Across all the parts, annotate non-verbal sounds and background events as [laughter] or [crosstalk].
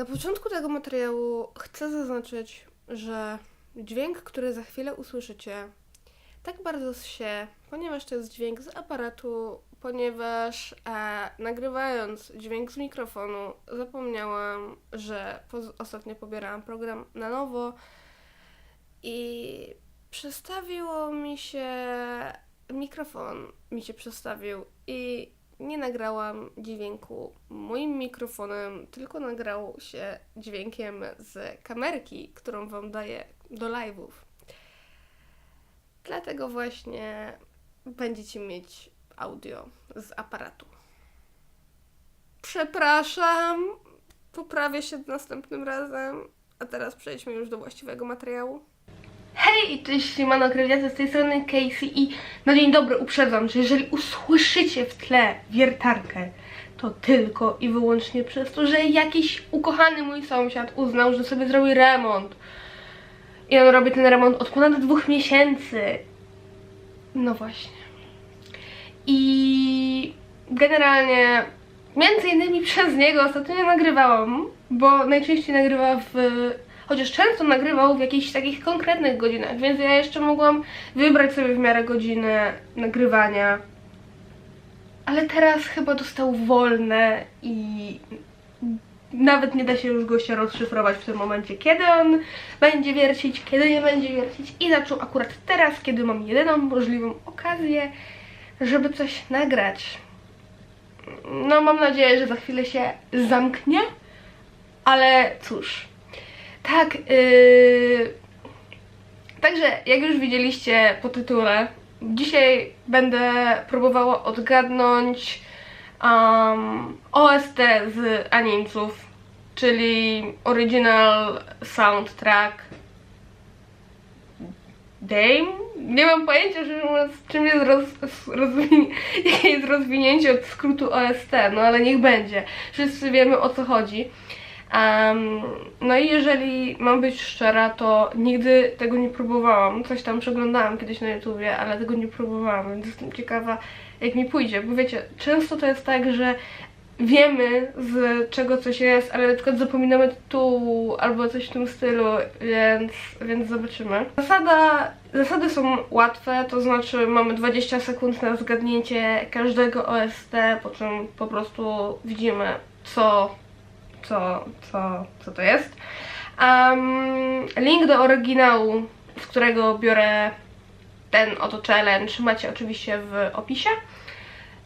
Na początku tego materiału chcę zaznaczyć, że dźwięk, który za chwilę usłyszycie, tak bardzo się, ponieważ to jest dźwięk z aparatu, ponieważ e, nagrywając dźwięk z mikrofonu zapomniałam, że ostatnio pobierałam program na nowo i przestawiło mi się mikrofon, mi się przestawił i nie nagrałam dźwięku moim mikrofonem, tylko nagrał się dźwiękiem z kamerki, którą Wam daję do live'ów. Dlatego właśnie będziecie mieć audio z aparatu. Przepraszam, poprawię się następnym razem, a teraz przejdźmy już do właściwego materiału. Hej, cześć, Siemano Krewiacy, z tej strony Casey i na dzień dobry uprzedzam, że jeżeli usłyszycie w tle wiertarkę, to tylko i wyłącznie przez to, że jakiś ukochany mój sąsiad uznał, że sobie zrobi remont. I on robi ten remont od ponad dwóch miesięcy. No właśnie. I generalnie między innymi przez niego ostatnio nagrywałam, bo najczęściej nagrywa w chociaż często nagrywał w jakichś takich konkretnych godzinach, więc ja jeszcze mogłam wybrać sobie w miarę godziny nagrywania. Ale teraz chyba dostał wolne i nawet nie da się już gościa rozszyfrować w tym momencie, kiedy on będzie wiercić, kiedy nie będzie wiercić i zaczął akurat teraz, kiedy mam jedyną możliwą okazję, żeby coś nagrać. No mam nadzieję, że za chwilę się zamknie, ale cóż. Tak, yy... także jak już widzieliście po tytule, dzisiaj będę próbowała odgadnąć um, OST z animców, czyli Original Soundtrack Dame? Nie mam pojęcia, że czym jest roz, [laughs] jakie jest rozwinięcie od skrótu OST, no ale niech będzie. Wszyscy wiemy o co chodzi. Um, no i jeżeli mam być szczera, to nigdy tego nie próbowałam. Coś tam przeglądałam kiedyś na YouTubie, ale tego nie próbowałam, więc jestem ciekawa, jak mi pójdzie. Bo wiecie, często to jest tak, że wiemy z czego coś jest, ale na przykład zapominamy tytułu albo coś w tym stylu, więc, więc zobaczymy. Zasada, zasady są łatwe, to znaczy mamy 20 sekund na zgadnięcie każdego OST, po czym po prostu widzimy co co, co, co to jest. Um, link do oryginału, z którego biorę ten oto challenge, macie oczywiście w opisie.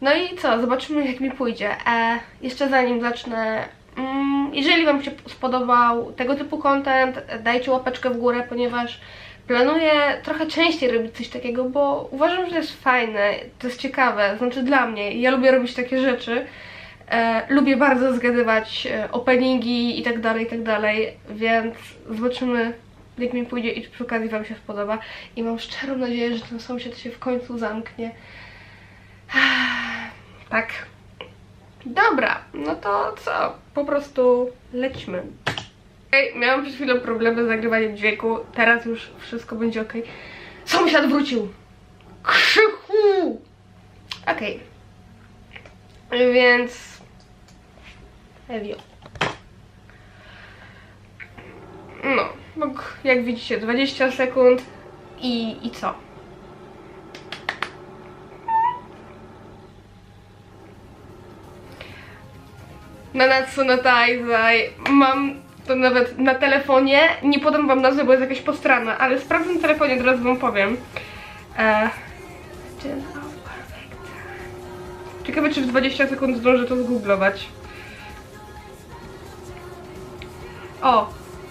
No i co, zobaczymy jak mi pójdzie. E, jeszcze zanim zacznę, mm, jeżeli Wam się spodobał tego typu content, dajcie łapeczkę w górę, ponieważ planuję trochę częściej robić coś takiego, bo uważam, że to jest fajne, to jest ciekawe, znaczy dla mnie, ja lubię robić takie rzeczy. E, lubię bardzo zgadywać e, openingi i tak dalej, i tak dalej, więc zobaczymy jak mi pójdzie i czy przy okazji Wam się spodoba. I mam szczerą nadzieję, że ten sąsiad się w końcu zamknie. Tak. Dobra, no to co? Po prostu lećmy. Ej, miałam przed chwilą problemy z nagrywaniem dźwięku, teraz już wszystko będzie ok. Sąsiad wrócił! Krzychu! Okej. Więc... Ewio. No, no, jak widzicie, 20 sekund i, i co? Nanatsu no Taizai. Mam to nawet na telefonie. Nie podam wam nazwy, bo jest jakaś postrana, ale sprawdzę na telefonie, od razu wam powiem. E, perfect. Ciekawe, czy w 20 sekund zdążę to zgooglować. O,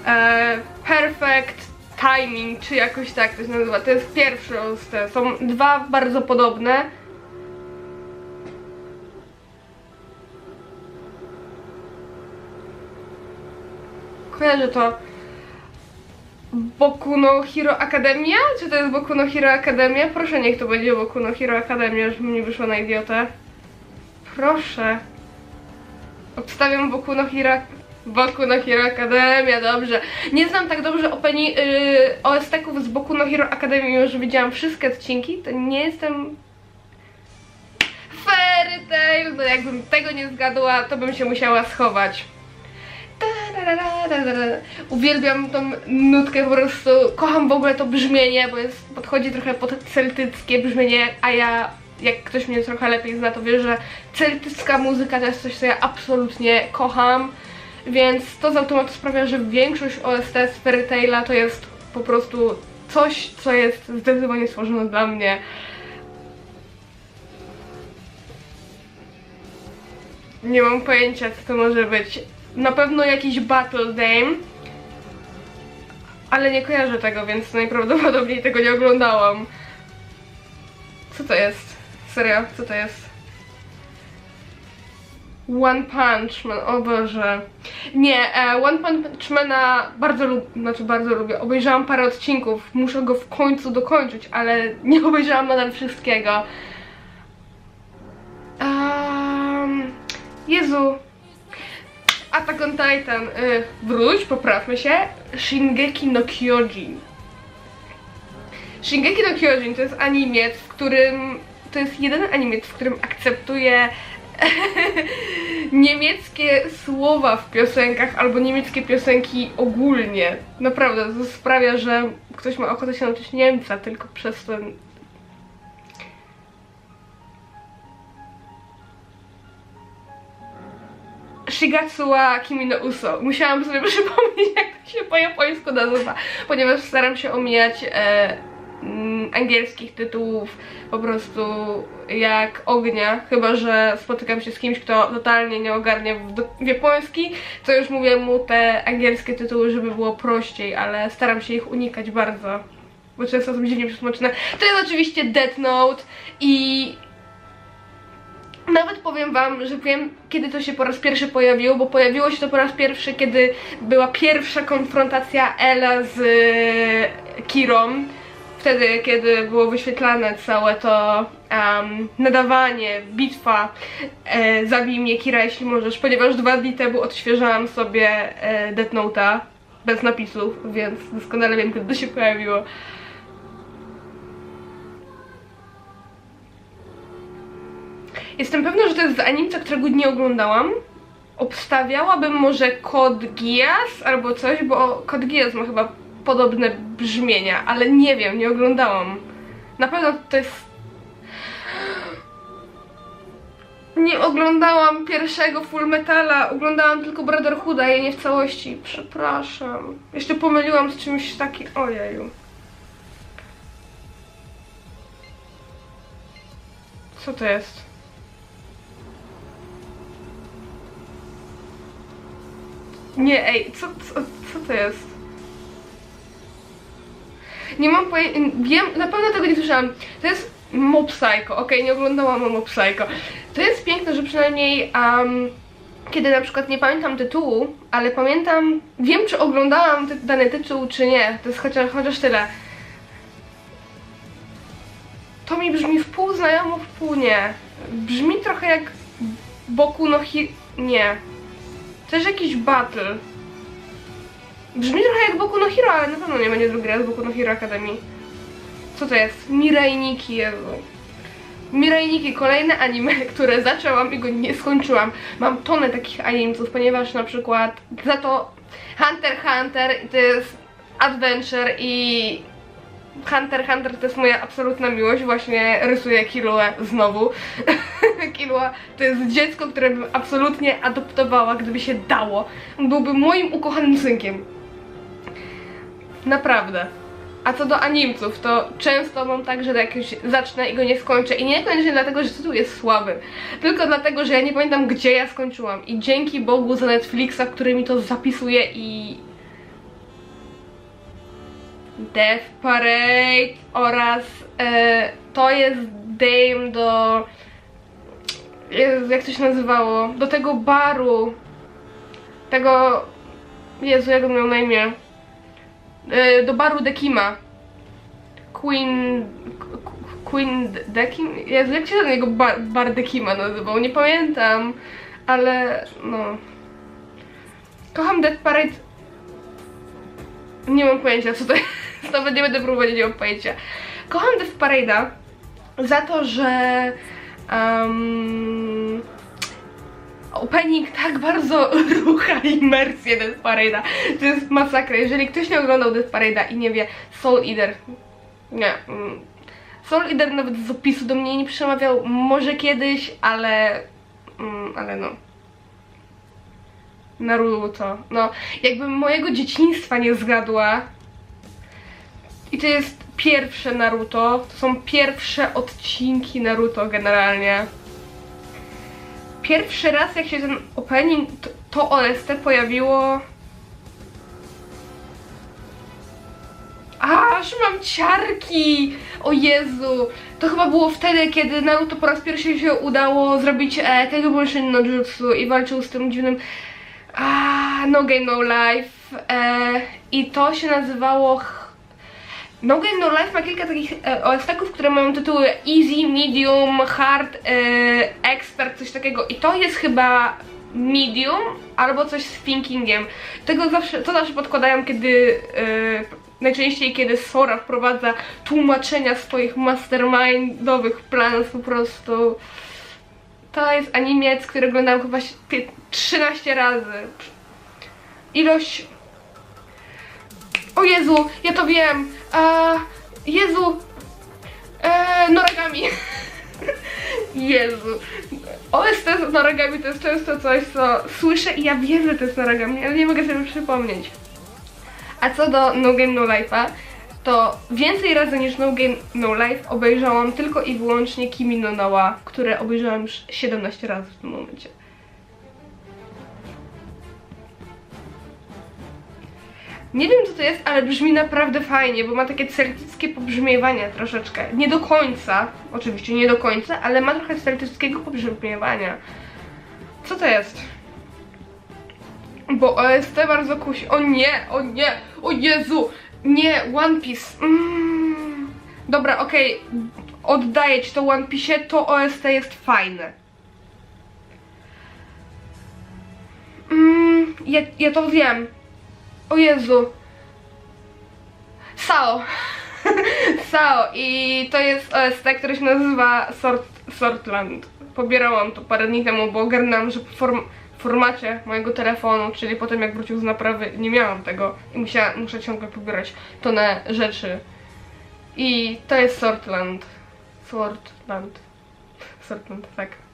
e, Perfect Timing, czy jakoś tak to się nazywa. To jest pierwszy OST. Są dwa bardzo podobne. Kojarzę to. Boku no Hero Academia? Czy to jest Boku no Hero Academia? Proszę, niech to będzie Boku no Hero Academia, żeby mi wyszło na idiotę. Proszę. Obstawiam Boku no Hero... Boku no Hero Academia, dobrze. Nie znam tak dobrze openi... Yy, OST-ków z Boku no Hero Academia, że widziałam wszystkie odcinki, to nie jestem... Fairy Tail, no jakbym tego nie zgadła, to bym się musiała schować. Uwielbiam tą nutkę po prostu, kocham w ogóle to brzmienie, bo jest, podchodzi trochę pod celtyckie brzmienie, a ja, jak ktoś mnie trochę lepiej zna, to wie, że celtycka muzyka to jest coś, co ja absolutnie kocham, więc to z automatu sprawia, że większość OST z Fairy Taila to jest po prostu coś, co jest zdecydowanie stworzone dla mnie. Nie mam pojęcia, co to może być. Na pewno jakiś Battle Dame. Ale nie kojarzę tego, więc najprawdopodobniej tego nie oglądałam. Co to jest? Serio, co to jest? One Punch Man, o Boże. Nie, e, One Punch Mana bardzo lubię, znaczy bardzo lubię. Obejrzałam parę odcinków, muszę go w końcu dokończyć, ale [laughs] nie obejrzałam nadal wszystkiego. Um, Jezu. Attack on Titan. Y, wróć, poprawmy się. Shingeki no Kyojin. Shingeki no Kyojin to jest anime, w którym... To jest jedyny anime, w którym akceptuję [laughs] niemieckie słowa w piosenkach albo niemieckie piosenki ogólnie. Naprawdę, to sprawia, że ktoś ma ochotę się nauczyć Niemca tylko przez ten Shigatsuwa Kimi no Uso. Musiałam sobie [laughs] przypomnieć, jak to się po japońsku nazywa, ponieważ staram się omijać e, angielskich tytułów po prostu jak ognia, chyba że spotykam się z kimś, kto totalnie nie ogarnia w, japoński, to już mówię mu te angielskie tytuły, żeby było prościej, ale staram się ich unikać bardzo, bo często są dziwnie przetłumaczone. To jest oczywiście Death Note i nawet powiem wam, że wiem kiedy to się po raz pierwszy pojawiło, bo pojawiło się to po raz pierwszy, kiedy była pierwsza konfrontacja Ela z e, Kirą. Wtedy, kiedy było wyświetlane całe to um, nadawanie, bitwa e, Zabij mnie Kira, jeśli możesz, ponieważ dwa dni temu odświeżałam sobie e, Death Note'a bez napisów, więc doskonale wiem, kiedy to się pojawiło. Jestem pewna, że to jest animca, którego nie oglądałam. Obstawiałabym może Kod Geass albo coś, bo Kod Geass ma chyba podobne brzmienia, ale nie wiem, nie oglądałam. Na pewno to jest... Nie oglądałam pierwszego Full Metala, oglądałam tylko Brotherhooda i nie w całości. Przepraszam. Jeszcze pomyliłam z czymś takim... Ojeju. Co to jest? Nie, ej, co, co, co to jest? Nie mam pojęcia, wiem, na pewno tego nie słyszałam. To jest Mob Psycho, okej, nie oglądałam Mob Psycho. To jest piękne, że przynajmniej, um, kiedy na przykład nie pamiętam tytułu, ale pamiętam, wiem czy oglądałam dany tytuł, czy nie, to jest chociaż, chociaż tyle. To mi brzmi w pół znajomo, w pół nie. Brzmi trochę jak Boku no Hi... nie. Też jakiś battle. Brzmi trochę jak Boku no Hero, ale na pewno nie będzie drugi raz Boku no Hero Academy. Co to jest? Mirai Nikki, Jezu. Mirai Nikki, kolejne anime, [laughs] które zaczęłam i go nie skończyłam. Mam tonę takich animców, ponieważ na przykład za to Hunter Hunter to jest adventure i Hunter Hunter to jest moja absolutna miłość, właśnie rysuję Kiluę znowu. [laughs] Kilua to jest dziecko, które bym absolutnie adoptowała, gdyby się dało. Byłby moim ukochanym synkiem. Naprawdę. A co do animców, to często mam tak, że jakoś zacznę i go nie skończę. I nie niekoniecznie dlatego, że tytuł jest słaby, tylko dlatego, że ja nie pamiętam, gdzie ja skończyłam. I dzięki Bogu za Netflixa, który mi to zapisuje i Death Parade oraz e, to jest Dame do Jezu, jak to się nazywało? Do tego baru tego Jezu, jak on miał na imię? E, do baru Dekima Queen Queen Dekim? Jezu, jak się ten jego bar, bar Dekima nazywał? Nie pamiętam ale no kocham Death Parade nie mam pojęcia co to jest [laughs] nawet nie będę próbować, nie mam pojęcia. Kocham Death Parade'a za to, że um, opening tak bardzo [laughs] rucha imersję Death. To jest masakra. Jeżeli ktoś nie oglądał Death i nie wie, Soul Eater, nie, mm, Soul Eater nawet z opisu do mnie nie przemawiał, może kiedyś, ale, mm, ale no. Naruto, no, jakbym mojego dzieciństwa nie zgadła, i to jest pierwsze Naruto, to są pierwsze odcinki Naruto generalnie. Pierwszy raz jak się ten opening, to, OST pojawiło... Aż mam ciarki! O Jezu! To chyba było wtedy, kiedy Naruto po raz pierwszy się udało zrobić e, tego Bunshin no Jutsu i walczył z tym dziwnym a, No Game No Life e, i to się nazywało no Game No Life ma kilka takich e, OST-ków, które mają tytuły Easy, Medium, Hard, e, Expert, coś takiego i to jest chyba Medium albo coś z Thinkingiem. Tego zawsze, to zawsze podkładają, kiedy e, najczęściej kiedy Sora wprowadza tłumaczenia swoich mastermindowych planów po prostu. To jest animiec, który oglądałam chyba się pie- 13 razy. Ilość o Jezu, ja to wiem. A, Jezu. E, noragami. [laughs] Jezu. OST z noragami to jest często coś, co słyszę i ja wiem, że to jest noragami, ale nie mogę sobie przypomnieć. A co do No Game No Life'a, to więcej razy niż No Game No Life obejrzałam tylko i wyłącznie Kimi no Nawa, które obejrzałam już 17 razy w tym momencie. Nie wiem co to jest, ale brzmi naprawdę fajnie, bo ma takie celtyckie pobrzmiewania troszeczkę. Nie do końca, oczywiście nie do końca, ale ma trochę celtyckiego pobrzmiewania. Co to jest? Bo OST bardzo kusi. O nie, o nie, o Jezu! Nie, One Piece. Mm. Dobra, okej, oddaję ci to One Piece, to OST jest fajne. Mm, ja, ja to wiem. O Jezu. Sao. [laughs] Sao. I to jest OST, który się nazywa Sort, Sortland. Pobierałam to parę dni temu, bo ogarnęłam, że form, formacie mojego telefonu, czyli potem jak wrócił z naprawy, nie miałam tego i musiała, muszę ciągle pobierać tonę rzeczy. I to jest Sortland. Sortland. Sortland, tak.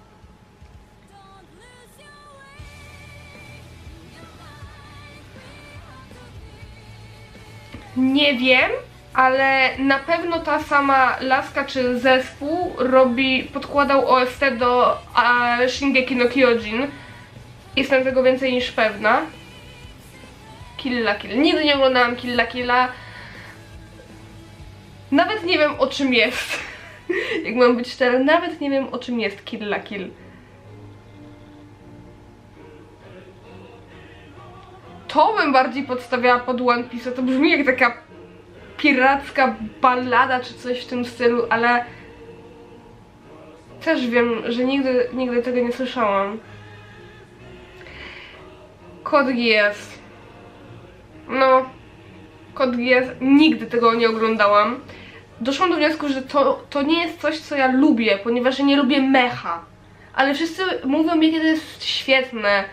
Nie wiem, ale na pewno ta sama laska czy zespół robi, podkładał OST do a, Shingeki no Kyojin. Jestem tego więcej niż pewna. Kill la Kill. Nigdy nie oglądałam Kill la Killa. Nawet nie wiem o czym jest. [laughs] Jak mam być szczera, nawet nie wiem o czym jest Kill la Kill. To bym bardziej podstawiała pod One Piece. To brzmi jak taka piracka ballada czy coś w tym stylu, ale też wiem, że nigdy, nigdy tego nie słyszałam. Kod GS. No, Kod GS, nigdy tego nie oglądałam. Doszłam do wniosku, że to, to nie jest coś, co ja lubię, ponieważ ja nie lubię mecha. Ale wszyscy mówią mi, kiedy jest świetne.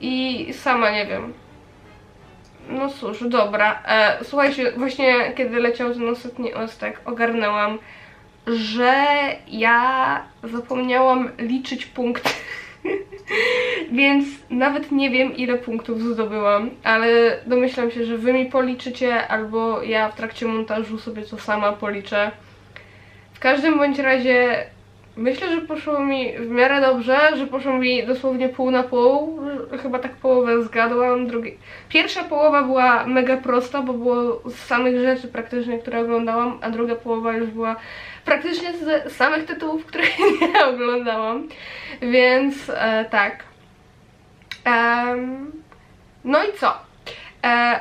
I sama nie wiem. No cóż, dobra. E, słuchajcie, właśnie kiedy leciał ten ostatni ostek, ogarnęłam, że ja zapomniałam liczyć punkty. [laughs] Więc nawet nie wiem ile punktów zdobyłam, ale domyślam się, że wy mi policzycie, albo ja w trakcie montażu sobie to sama policzę. W każdym bądź razie myślę, że poszło mi w miarę dobrze, że poszło mi dosłownie pół na pół. Chyba tak połowę zgadłam. Drugi... Pierwsza połowa była mega prosta, bo było z samych rzeczy praktycznie, które oglądałam, a druga połowa już była praktycznie z samych tytułów, których [laughs] nie oglądałam. Więc e, tak. No i co? E,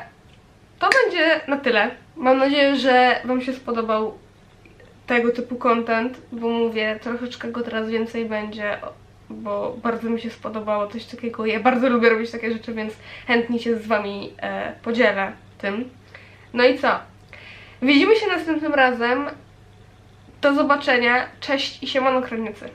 to będzie na tyle. Mam nadzieję, że Wam się spodobał tego typu content, bo mówię, troszeczkę go teraz więcej będzie, bo bardzo mi się spodobało coś takiego. Ja bardzo lubię robić takie rzeczy, więc chętnie się z Wami e, podzielę tym. No i co? Widzimy się następnym razem. Do zobaczenia. Cześć i siemano krewnicy.